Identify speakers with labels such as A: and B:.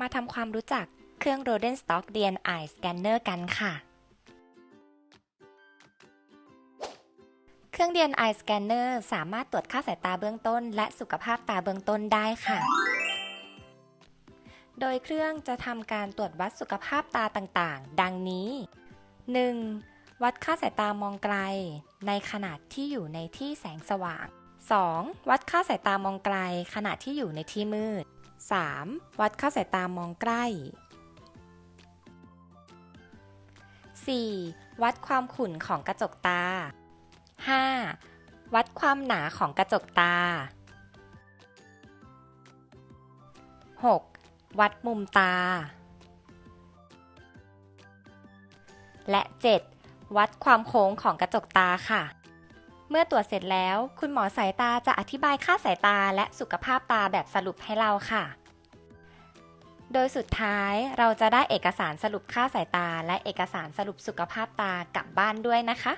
A: มาทำความรู้จักเครื่อง Rodenstock DNI Scanner กันค่ะ เครื่อง DNI Scanner สามารถตรวจค่าสายตาเบื้องต้น และสุขภาพตาเบื้องต้นได้ค่ะ โดยเครื่องจะทำการตรวจวัดสุขภาพตาต่างๆ ดังนี้ 1. วัดค่าสายตามองไกล ในขณะที่อยู่ในที่แสงสว่าง 2. วัดค่าสายตามองไกล ขณะที่อยู่ในที่มืด 3. วัดค่าสายตามองใกล้ 4. วัดความขุ่นของกระจกตา 5. วัดความหนาของกระจกตา 6. วัดมุมตา และ 7. วัดความโค้งของกระจกตาค่ะ เมื่อตรวจเสร็จแล้ว คุณหมอสายตาจะอธิบายค่าสายตาและสุขภาพตาแบบสรุปให้เราค่ะ โดยสุดท้ายเราจะได้เอกสารสรุปค่าสายตา และเอกสารสรุปสุขภาพตากลับบ้านด้วยนะคะ